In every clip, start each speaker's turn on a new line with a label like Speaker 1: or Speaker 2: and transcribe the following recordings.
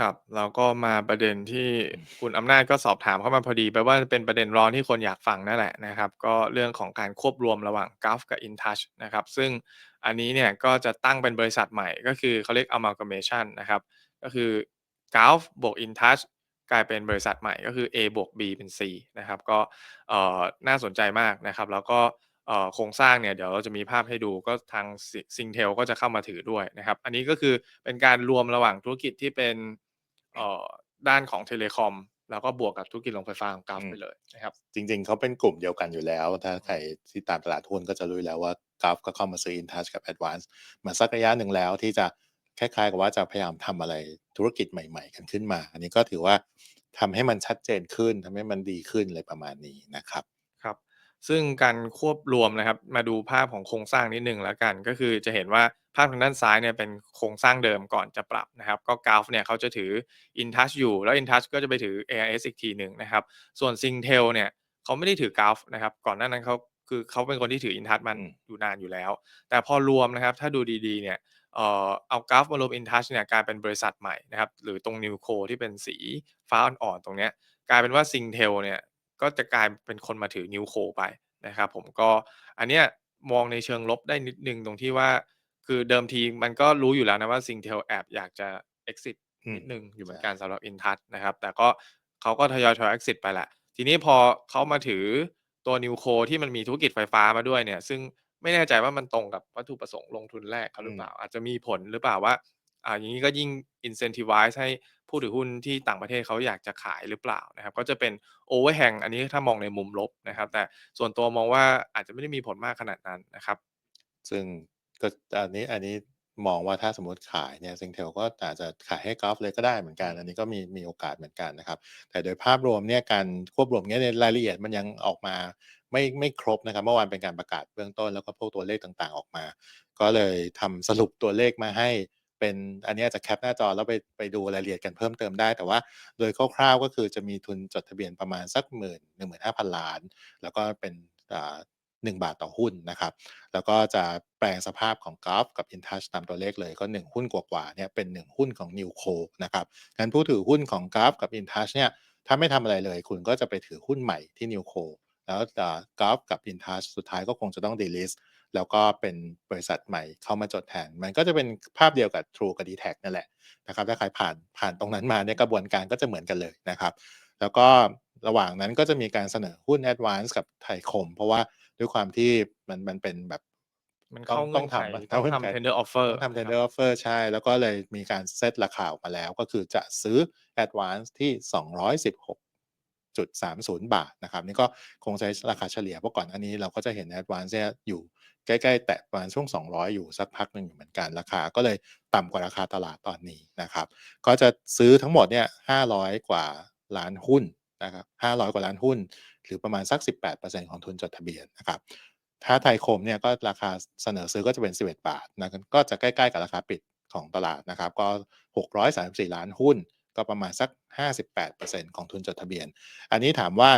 Speaker 1: ครับ แล้วก็มาประเด็นที่คุณอำนาจก็สอบถามเข้ามาพอดีแปลว่าเป็นประเด็นร้อนที่คนอยากฟังนั่นแหละนะครับ ก็เรื่องของการควบรวมระหว่าง Gulf กับ InTouch นะครับ ซึ่งอันนี้เนี่ยก็จะตั้งเป็นบริษัทใหม่ ก็คือเขาเรียก Amalgamation นะครับ ก็คือ Gulf บวก InTouch กลายเป็นบริษัทใหม่ก็คือ A บวก B เป็น C นะครับ ก็เอ่อน่าสนใจมากนะครับ แล้วก็เอ่อโครงสร้างเนี่ยเดี๋ยวเราจะมีภาพให้ดูก็ทาง Z Singtel ก็จะเข้ามาถือด้วยนะครับ อันนี้ก็คือเป็นการรวมระหว่างธุรกิจที่เป็นเอ่อ ด้านของเทเลคอมแล้วก็บวกกับธุรกิจโรงไฟฟ้าของ Gulf
Speaker 2: อืม
Speaker 1: ไปเลยนะครับ
Speaker 2: จริง ๆเขาเป็นกลุ่มเดียวกันอยู่แล้ว ถ้าใครที่ตามตลาดหุ้นก็จะรู้อยู่แล้วว่า Gulf ก็เข้ามาซื้อ InTouch กับ Advance มาสักระยะหนึ่งแล้วที่จะคล้ายๆกับว่าจะพยายามทำอะไรธุรกิจใหม่ ๆ กันขึ้นมา อันนี้ก็ถือว่าทำให้มันชัดเจนขึ้นทำให้มันดีขึ้นอะไรประมาณนี้นะครับ
Speaker 1: ครับ ซึ่งการควบรวมนะครับ มาดูภาพของโครงสร้างนิดหนึ่งแล้วกัน ก็คือจะเห็นว่า ภาพทางด้านซ้ายเนี่ยเป็นโครงสร้างเดิมก่อนจะปรับนะครับ ก็ Gulf เนี่ยเขาจะถือ InTouch อยู่ แล้ว InTouch ก็จะไปถือ AIS อีกทีหนึ่งนะครับ ส่วน Singtel เนี่ยเขาไม่ได้ถือ Gulf นะครับ ก่อนหน้านั้นเขาคือเขาเป็นคนที่ถือ InTouch มัน
Speaker 2: อืม
Speaker 1: อยู่นานอยู่แล้ว แต่พอรวมนะครับ ถ้าดูดีๆเนี่ยเอ่อเอา Gulf มารวม InTouch เนี่ยกลายเป็นบริษัทใหม่นะครับ หรือตรง NewCo ที่เป็นสีฟ้าอ่อนๆตรงเนี้ยกลายเป็นว่า Singtel เนี่ยก็จะกลายเป็นคนมาถือ NewCo ไปนะครับ ผมก็อันเนี้ยมองในเชิงลบได้นิดหนึ่งตรงที่ว่า คือเดิมทีมันก็รู้อยู่แล้วนะว่า Singtel แอบอยากจะ exit
Speaker 2: อืม
Speaker 1: นิดหนึ่งอยู่เหมือน
Speaker 2: ใช่
Speaker 1: กันสำหรับ InTouch นะครับ แต่ก็เขาก็ทยอยๆ exit ไปแหละ ทีนี้พอเขามาถือตัว NewCo ที่มันมีธุรกิจไฟฟ้ามาด้วยเนี่ย ซึ่งไม่แน่ใจว่ามันตรงกับวัตถุประสงค์ลงทุนแรกเขาหรือเปล่า อาจจะมีผลหรือเปล่าว่าอ่าอย่างงี้ก็ยิ่ง incentivize ให้ผู้ถือหุ้นที่ต่างประเทศเขาอยากจะขายหรือเปล่านะครับ ก็จะเป็น overhang อันนี้ถ้ามองในมุมลบนะครับ แต่ส่วนตัวมองว่าอาจจะไม่ได้มีผลมากขนาดนั้นนะครับ
Speaker 2: ซึ่ง ก็อันนี้ อันนี้มองว่าถ้าสมมติขายเนี่ย Singtel ก็อาจจะขายให้ Gulf เลยก็ได้เหมือนกัน อันนี้ก็มีมีโอกาสเหมือนกันนะครับ แต่โดยภาพรวมเนี่ยการควบรวมเนี่ยในรายละเอียดมันยังออกมาไม่ไม่ครบนะครับ เมื่อวานเป็นการประกาศเบื้องต้นแล้วก็พวกตัวเลขต่างๆออกมา ก็เลยทำสรุปตัวเลขมาให้เป็นอันนี้อาจจะแคปหน้าจอแล้วไปไปดูรายละเอียดกันเพิ่มเติมได้ แต่ว่าโดยคร่าวๆก็คือจะมีทุนจดทะเบียนประมาณสักหมื่นหนึ่งหมื่นห้าพันล้าน แล้วก็เป็น อ่าหนึ่งบาทต่อหุ้นนะครับ แล้วก็จะแปลงสภาพของ Gulf กับ InTouch ตามตัวเลขเลยก็ 1 หุ้นกว่าๆเนี่ยเป็น 1 หุ้นของ NewCo นะครับงั้นผู้ถือหุ้นของ Gulf กับ InTouch เนี่ยถ้าไม่ทำอะไรเลย คุณก็จะไปถือหุ้นใหม่ที่ NewCo แล้วอ่า Gulf กับ InTouch สุดท้ายก็คงจะต้อง delist แล้วก็เป็นบริษัทใหม่เข้ามาจดแทน มันก็จะเป็นภาพเดียวกับ True กับ d t แทนั่นแหละนะครับถ้าใครผ่านผ่านตรงนั้นมาเนี่ยกระบวนการก็จะเหมือนกันเลยนะครับ แล้วก็ระหว่างนั้นก็จะมีการเสนอหุ้น Advance กับไทยคม เพราะว่าด้วยความที่มันมันเป็นแบบ
Speaker 1: มัน
Speaker 2: ต้อ
Speaker 1: เข้างเงื่อนไข
Speaker 2: ต้องทำ
Speaker 1: ต้อง
Speaker 2: เงื่อนไข
Speaker 1: ทำ tender offer
Speaker 2: ต้องทำ
Speaker 1: นะค
Speaker 2: tender
Speaker 1: รับ
Speaker 2: offer ใช่ แล้วก็เลยมีการเซตราคาออกมาแล้ว ก็คือจะซื้อ Advance ที่ 216.30 บาทนะครับ นี่ก็คงใช้ราคาเฉลี่ยเพราะก่อนอันนี้เราก็จะเห็น Advance เนี่ยอยู่ใกล้ ๆ แตะประมาณช่วง 200 อยู่สักพักหนึ่งอยู่เหมือนกันราคาก็เลยต่ำกว่าราคาตลาดตอนนี้นะครับ ก็จะซื้อทั้งหมดเนี่ย500 กว่า ล้านหุ้นนะครับ500 กว่าล้านหุ้น หรือประมาณสัก 18%ของทุนจดทะเบียนนะครับ ถ้าไทยคมเนี่ยก็ราคาเสนอซื้อก็จะเป็น 11 บาทนะก็จะใกล้ๆกับราคาปิดของตลาดนะครับ ก็ 634 ล้านหุ้น ก็ประมาณสัก 58%ของทุนจดทะเบียน อันนี้ถามว่า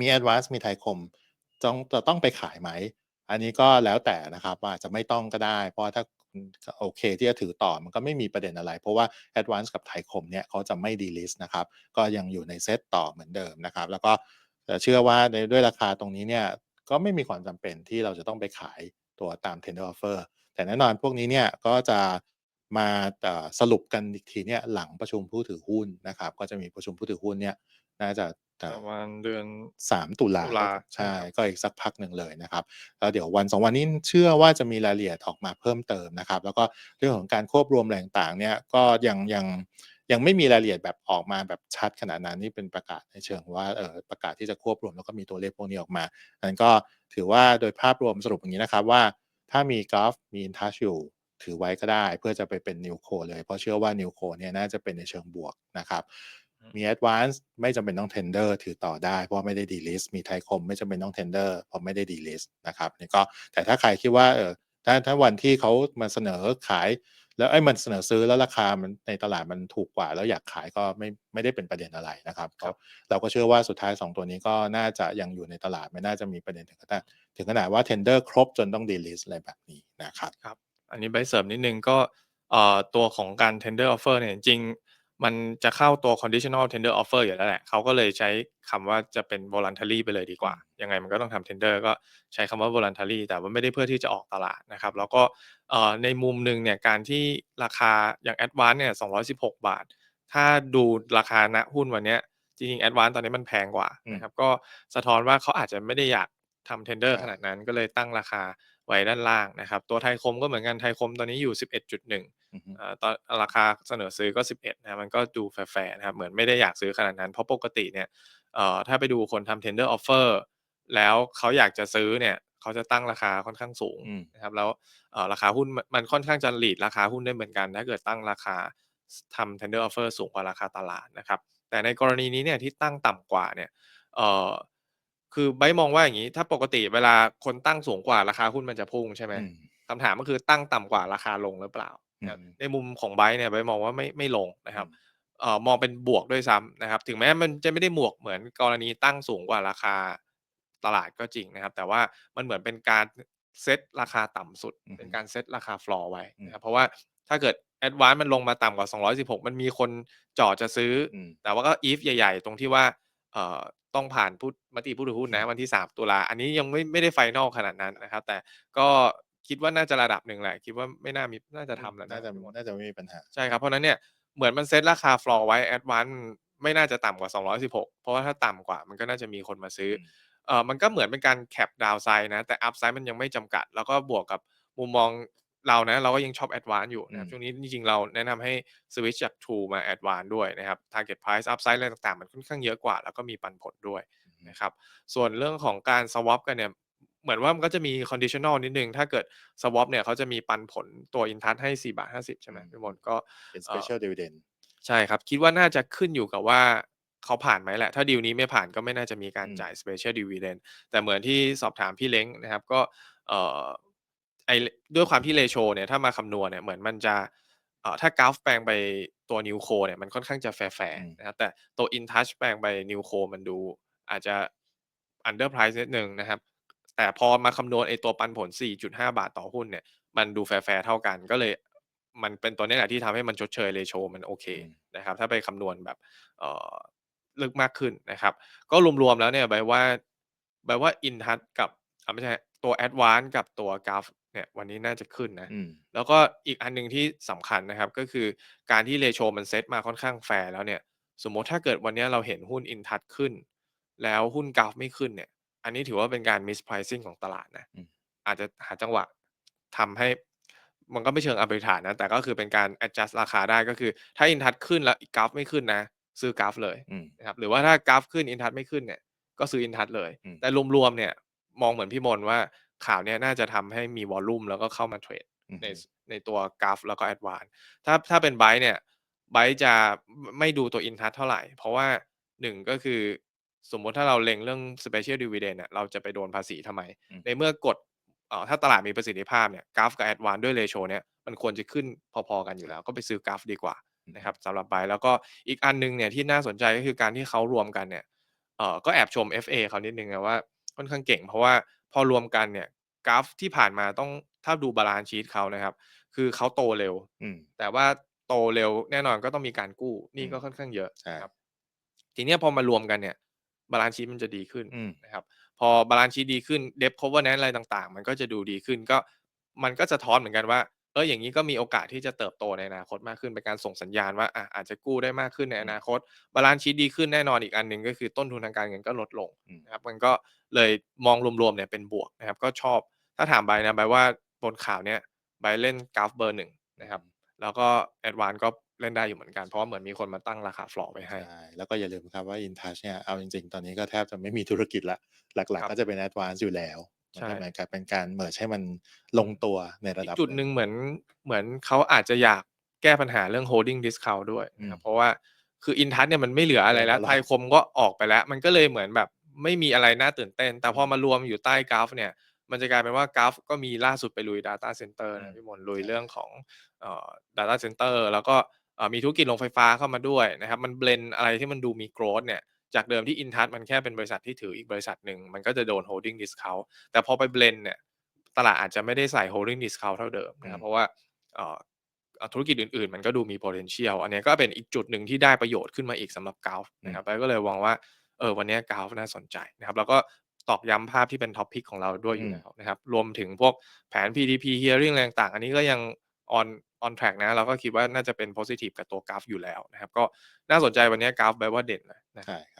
Speaker 2: มี Advance มีไทยคมต้องจะต้องไปขายไหม อันนี้ก็แล้วแต่นะครับว่าจะไม่ต้องก็ได้ เพราะว่าถ้า โอเคที่จะถือต่อมันก็ไม่มีประเด็นอะไร เพราะว่า Advance กับไทยคมเนี่ยเขาจะไม่ delist นะครับ ก็ยังอยู่ในเซตต่อเหมือนเดิมนะครับ แล้วก็เชื่อว่าในด้วยราคาตรงนี้เนี่ยก็ไม่มีความจำเป็นที่เราจะต้องไปขายตัวตาม tender offer แต่แน่นอนพวกนี้เนี่ยก็จะมาสรุปกันอีกทีเนี่ยหลังประชุมผู้ถือหุ้นนะครับ ก็จะมีประชุมผู้ถือหุ้นเนี่ยน่าจะ
Speaker 1: ป
Speaker 2: อ
Speaker 1: ระมาณเดือน
Speaker 2: สามตุลา
Speaker 1: ตุลา
Speaker 2: ใช่
Speaker 1: ใช่ครับ
Speaker 2: ก็อีกสักพักหนึ่งเลยนะครับ แล้วเดี๋ยววันสองวันนี้เชื่อว่าจะมีรายละเอียดออกมาเพิ่มเติมนะครับ แล้วก็เรื่องของการควบรวมแหล่งต่างๆเนี่ยก็ยังยังยังไม่มีรายละเอียดแบบออกมาแบบชัดขนาดนั้นนี่เป็นประกาศในเชิงว่าเออประกาศที่จะควบรวมแล้วก็มีตัวเลขพวกนี้ออกมานั้นก็ถือว่าโดยภาพรวมสรุปอย่างนี้นะครับว่า ถ้ามีกอล์ฟมีอินทัชอยู่ถือไว้ก็ได้ เพื่อจะไปเป็นนิวโคเลย เพราะเชื่อว่านิวโคเนี่ยน่าจะเป็นในเชิงบวกนะครับ มี Advance ไม่จำเป็นต้อง Tender ถือต่อได้ เพราะว่าไม่ได้ delist มีไทยคมไม่จำเป็นต้อง Tender เพราะไม่ได้ delist นะครับนี่ก็แต่ถ้าใครคิดว่าเออถ้าถ้าวันที่เขามาเสนอขาย แล้วไอ้ยมันเสนอซื้อแล้วราคามันในตลาดมันถูกกว่า แล้วอยากขายก็ไม่ไม่ได้เป็นประเด็นอะไรนะครับ
Speaker 1: ครับ
Speaker 2: เราก็เชื่อว่าสุดท้าย 2 ตัวนี้ก็น่าจะยังอยู่ในตลาดไม่น่าจะมีประเด็นถึงขนาดถึงขนาดว่า Tender ครบจนต้อง delist อะไรแบบนี้นะครับ
Speaker 1: อันนี้ใบเสริมนิดนึงก็เอ่อตัวของการ tender offer เนี่ยจริงๆ มันจะเข้าตัว conditional tender offer อยู่แล้วแหละเขาก็เลยใช้คำว่าจะเป็น voluntary ไปเลยดีกว่า ยังไงมันก็ต้องทำ tender ก็ใช้คำว่า voluntary แต่ว่าไม่ได้เพื่อที่จะออกตลาดนะครับ แล้วก็เอ่อในมุมหนึ่งเนี่ยการที่ราคาอย่าง Advance เนี่ย216 บาท ถ้าดูราคาณหุ้นวันเนี้ยจริงๆ Advance ตอนนี้มันแพงกว่า
Speaker 2: อืม
Speaker 1: นะครับก็สะท้อนว่าเขาอาจจะไม่ได้อยากทำ tender
Speaker 2: ครับ
Speaker 1: ขนาดนั้นก็เลยตั้งราคาไว้ด้านล่างนะครับ ตัวไทยคมก็เหมือนกันไทยคมตอนนี้อยู่ 11.1
Speaker 2: อือฮึ
Speaker 1: อ่า ตอนราคาเสนอซื้อก็ 11นะครับมันก็ดูแฟร์ๆนะครับเหมือนไม่ได้อยากซื้อขนาดนั้น เพราะปกติเนี่ยเอ่อถ้าไปดูคนทำ tender offer แล้วเขาอยากจะซื้อเนี่ยเขาจะตั้งราคาค่อนข้างสูง
Speaker 2: อืม
Speaker 1: นะครับแล้วเอ่อราคาหุ้นมันมันค่อนข้างจะ lead ราคาหุ้นได้เหมือนกัน ถ้าเกิดตั้งราคาทำ tender offer สูงกว่าราคาตลาดนะครับ แต่ในกรณีนี้เนี่ยที่ตั้งต่ำกว่าเนี่ยเอ่อคือไบร์ทมองว่าอย่างงี้ ถ้าปกติเวลาคนตั้งสูงกว่าราคาหุ้นมันจะพุ่งใช่ไหม
Speaker 2: อืม
Speaker 1: คำถามก็คือตั้งต่ำกว่าราคาลงหรือเปล่านะครับ
Speaker 2: อืม
Speaker 1: ในมุมของไบร์ทเนี่ยไบร์ทมองว่าไม่ไม่ลงนะครับเอ่อมองเป็นบวกด้วยซ้ำนะครับ ถึงแม้มันจะไม่ได้หมวกเหมือนกรณีตั้งสูงกว่าราคาตลาดก็จริงนะครับ แต่ว่ามันเหมือนเป็นการเซตราคาต่ำสุด
Speaker 2: อือฮึ
Speaker 1: เป็นการเซตราคาฟลอร์ไว้
Speaker 2: อืม
Speaker 1: นะครับเพราะว่าถ้าเกิด Advance มันลงมาต่ำกว่า 216 มันมีคนจ่อจะซื้ออ
Speaker 2: อืม
Speaker 1: แต่ว่าก็ if ใหญ่ ๆ ตรงที่ว่าเอ่อต้องผ่านผู้มติผู้ถือหุ้นนะวันที่ 3 ตุลา อันนี้ยังไม่ไม่ได้ไฟนอลขนาดนั้นนะครับ แต่ก็ คิดว่าน่าจะระดับหนึ่งแหละ คิดว่าไม่น่ามีน่าจะทำแล้วนะ
Speaker 2: น่าจะ
Speaker 1: พี่มด
Speaker 2: น่าจะไม่มีปัญหา
Speaker 1: ใช่ครับ เพราะฉะนั้นเนี่ยเหมือนมันเซตราคาฟลอร์ไว้ Advance ไม่น่าจะต่ำกว่า 216 เพราะว่าถ้าต่ำกว่ามันก็น่าจะมีคนมาซื้ออ
Speaker 2: ม
Speaker 1: เอ่อมันก็เหมือนเป็นการแคปดาวไซด์นะ แต่อัพไซด์มันยังไม่จำกัด แล้วก็บวกกับมุมมองเรานะเราก็ยังชอบ Advance อยู่นะครับ
Speaker 2: อืม
Speaker 1: ช่วงนี้จริงๆเราแนะนำให้สวิตช์จาก True มา Advance ด้วยนะครับ Target Price Upside อะไรต่างๆ มันค่อนข้างเยอะกว่า แล้วก็มีปันผลด้วยนะครับ ส่วนเรื่องของการ swap กันเนี่ย เหมือนว่ามันก็จะมี conditional นิดหนึ่งถ้าเกิด swap เนี่ยเขาจะมีปันผลตัว Intouch ให้4บาท50 ใช่ไหม
Speaker 2: อืม
Speaker 1: พี่มนต์ก็
Speaker 2: เป็น
Speaker 1: เอ่อ
Speaker 2: special dividend
Speaker 1: ใช่ครับ คิดว่าน่าจะขึ้นอยู่กับว่าเขาผ่านไหมแหละ ถ้าดีลนี้ไม่ผ่านก็ไม่น่าจะมีการ
Speaker 2: อืม
Speaker 1: จ่าย special dividend แต่เหมือนที่สอบถามพี่เล้งนะครับก็เอ่อไอด้วยความที่ ratio เนี่ยถ้ามาคำนวณเนี่ยเหมือนมันจะเอ่อถ้ากราฟแปลงไปตัว new co เนี่ยมันค่อนข้างจะแฟร์
Speaker 2: อืม
Speaker 1: ๆนะครับแต่ตัว intouch แปลงไป new co มันดูอาจจะ under price นิดหนึ่งนะครับ แต่พอมาคำนวณไอตัวปันผล 4.5 บาทต่อหุ้นเนี่ย มันดูแฟร์ๆเท่ากันก็เลยมันเป็นตัวนี้แหละที่ทำให้มันชดเชย ratio มันโอเค
Speaker 2: อืม
Speaker 1: นะครับ ถ้าไปคำนวณแบบเอ่อลึกมากขึ้นนะครับ ก็รวมๆแล้วเนี่ยใบว่าใบว่า Intouch กับอ่าไม่ใช่ตัว Advance กับตัว Graph เนี่ยวันนี้น่าจะขึ้นนะ
Speaker 2: อืม
Speaker 1: แล้วก็อีกอันหนึ่งที่สำคัญนะครับ ก็คือการที่ ratio มันเซตมาค่อนข้างแฟร์แล้วเนี่ย สมมุติถ้าเกิดวันเนี้ยเราเห็นหุ้น Intouch ขึ้น แล้วหุ้น Graph ไม่ขึ้นเนี่ย อันนี้ถือว่าเป็นการ mispricing ของตลาดนะ
Speaker 2: อืม
Speaker 1: อาจจะหาจังหวะทำให้มันก็ไม่เชิง arbitrage นะ แต่ก็คือเป็นการ adjust ราคาได้ก็คือ ถ้า Intouch ขึ้นแล้ว Graph ไม่ขึ้นนะ ซื้อ Graph เลย
Speaker 2: อืม
Speaker 1: นะครับหรือว่าถ้า Graph ขึ้น Intouch ไม่ขึ้นเนี่ยก็ซื้อ Intouch เลย
Speaker 2: อืม
Speaker 1: แต่รวมๆเนี่ยมองเหมือนพี่มนต์ว่าข่าวเนี้ยน่าจะทำให้มีวอลลุ่มแล้วก็เข้ามาเทรด
Speaker 2: อือ
Speaker 1: ใน
Speaker 2: ฮึ
Speaker 1: ในตัวกราฟแล้วก็ Advance ถ้าถ้าเป็นไบเนี่ยไบจะไม่ดูตัว Intouch เท่าไหร่ เพราะว่าหนึ่งก็คือ สมมุติถ้าเราเล็งเรื่อง Special Dividend เนี่ยเราจะไปโดนภาษีทำไม
Speaker 2: อืม
Speaker 1: ในเมื่อกฎเอ่อถ้าตลาดมีประสิทธิภาพเนี่ยกราฟกับ Advance ด้วย ratio เนี่ยมันควรจะขึ้นพอๆกันอยู่แล้ว ก็ไปซื้อกราฟดีกว่านะครับสำหรับไบแล้วก็อีกอันหนึ่งเนี่ยที่น่าสนใจก็คือการที่เขารวมกันเนี่ยเอ่อก็แอบชม FA เขานิดนึงนะว่าค่อนข้างเก่ง เพราะว่าพอรวมกันเนี่ยกราฟที่ผ่านมาต้องถ้าดูบาลานซ์ชีตเขานะครับ คือเขาโตเร็ว
Speaker 2: อืม
Speaker 1: แต่ว่าโตเร็วแน่นอนก็ต้องมีการกู้หนี่
Speaker 2: อืม
Speaker 1: ก็ค่อนข้างเยอะ
Speaker 2: ใช่
Speaker 1: นะครับ ทีเนี้ยพอมารวมกันเนี่ย บาลานซ์ชีตมันจะดีขึ้น
Speaker 2: อืม
Speaker 1: นะครับพอบาลานซ์ชีตดีขึ้นเดฟคอเวอร์แนอะไรต่างๆ มันก็จะดูดีขึ้นก็มันก็สะท้อนเหมือนกันว่าเอออย่างนี้ก็มีโอกาสที่จะเติบโตในอนาคตมากขึ้นเป็นการส่งสัญญาณว่าอะอาจจะกู้ได้มากขึ้นในอนาคต บาลานซ์ชีตดีขึ้นแน่นอนอีกอันหนึ่งก็คือต้นทุนทางการเงินก็ลดลง
Speaker 2: อืม
Speaker 1: นะครับมันก็เลยมองรวมๆเนี่ยเป็นบวกนะครับก็ชอบ ถ้าถามใบนะใบว่าบนข่าวเนี้ยใบเล่นกราฟเบอร์หนึ่งนะครับแล้วก็แอดวานก็ เล่นได้อยู่เหมือนกัน เพราะว่าเหมือนมีคนมาตั้งราคาฟลอร์ไว้ให้
Speaker 2: ใช่แล้วก็อย่าลืมครับว่า InTouch เนี่ยเอาจริงๆ ตอนนี้ก็แทบจะไม่มีธุรกิจละ หลัก
Speaker 1: ครั
Speaker 2: ๆ
Speaker 1: บ
Speaker 2: ก็จะเป็น Advance อยู่แล้ว
Speaker 1: ใช่
Speaker 2: มันก็เหมือนกับเป็นการเมิร์ให้มันลงตัวในระ
Speaker 1: อี
Speaker 2: ดับ
Speaker 1: กจุดหนึ่งเหมือนเหมือนเขาอาจจะอยากแก้ปัญหาเรื่อง holding discount ด้วยนะครับ
Speaker 2: อืม
Speaker 1: เพราะว่าคืออินทัชเนี่ยมันไม่เหลืออะไรแล้ว
Speaker 2: เหลือ
Speaker 1: ไท
Speaker 2: แล้ว
Speaker 1: ยคมก็ออกไปแล้ว มันก็เลยเหมือนแบบไม่มีอะไรน่าตื่นเต้น แต่พอมารวมอยู่ใต้กราฟเนี่ยมันจะกลายเป็นว่ากราฟก็มีล่าสุดไปลุย Data Center
Speaker 2: อื
Speaker 1: นะ
Speaker 2: ม
Speaker 1: พี่มนต์ลุย
Speaker 2: ใช่
Speaker 1: เรื่องของเอ่อ Data Center แล้วก็เอ่อ มีธุรกิจโรงไฟฟ้าเข้ามาด้วยนะครับ มันเบลนอะไรที่มันดูมี growth เนี่ยจากเดิมที่ InTouch มันแค่เป็นบริษัทที่ถืออีกบริษัทหนึ่งมันก็จะโดน holding discount แต่พอไปเบลนเนี่ยตลาดอาจจะไม่ได้ใส่ holding discount เท่าเดิมนะครับ
Speaker 2: อืม
Speaker 1: เพราะว่าเอ่ออ่าธุรกิจอื่นๆ มันก็ดูมี potential อันเนี้ยก็เป็นอีกจุดหนึ่งที่ได้ประโยชน์ขึ้นมาอีกสำหรับ Gulf นะครับแล้วก็เลยมองว่าเออวันเนี้ย Gulf น่าสนใจนะครับแล้วก็ตอกย้ำภาพที่เป็น topic ของเราด้วยอยู่แล้วนะครับรวมถึงพวกแผน PTP hearing อะไรต่างๆอันนี้ก็ยัง on on track นะเราก็คิดว่าน่าจะเป็น positive กับตัวกราฟอยู่แล้วนะครับ ก็น่าสนใจวันนี้กราฟแบบว่าเด่นนะนะ
Speaker 2: ใช่ครับ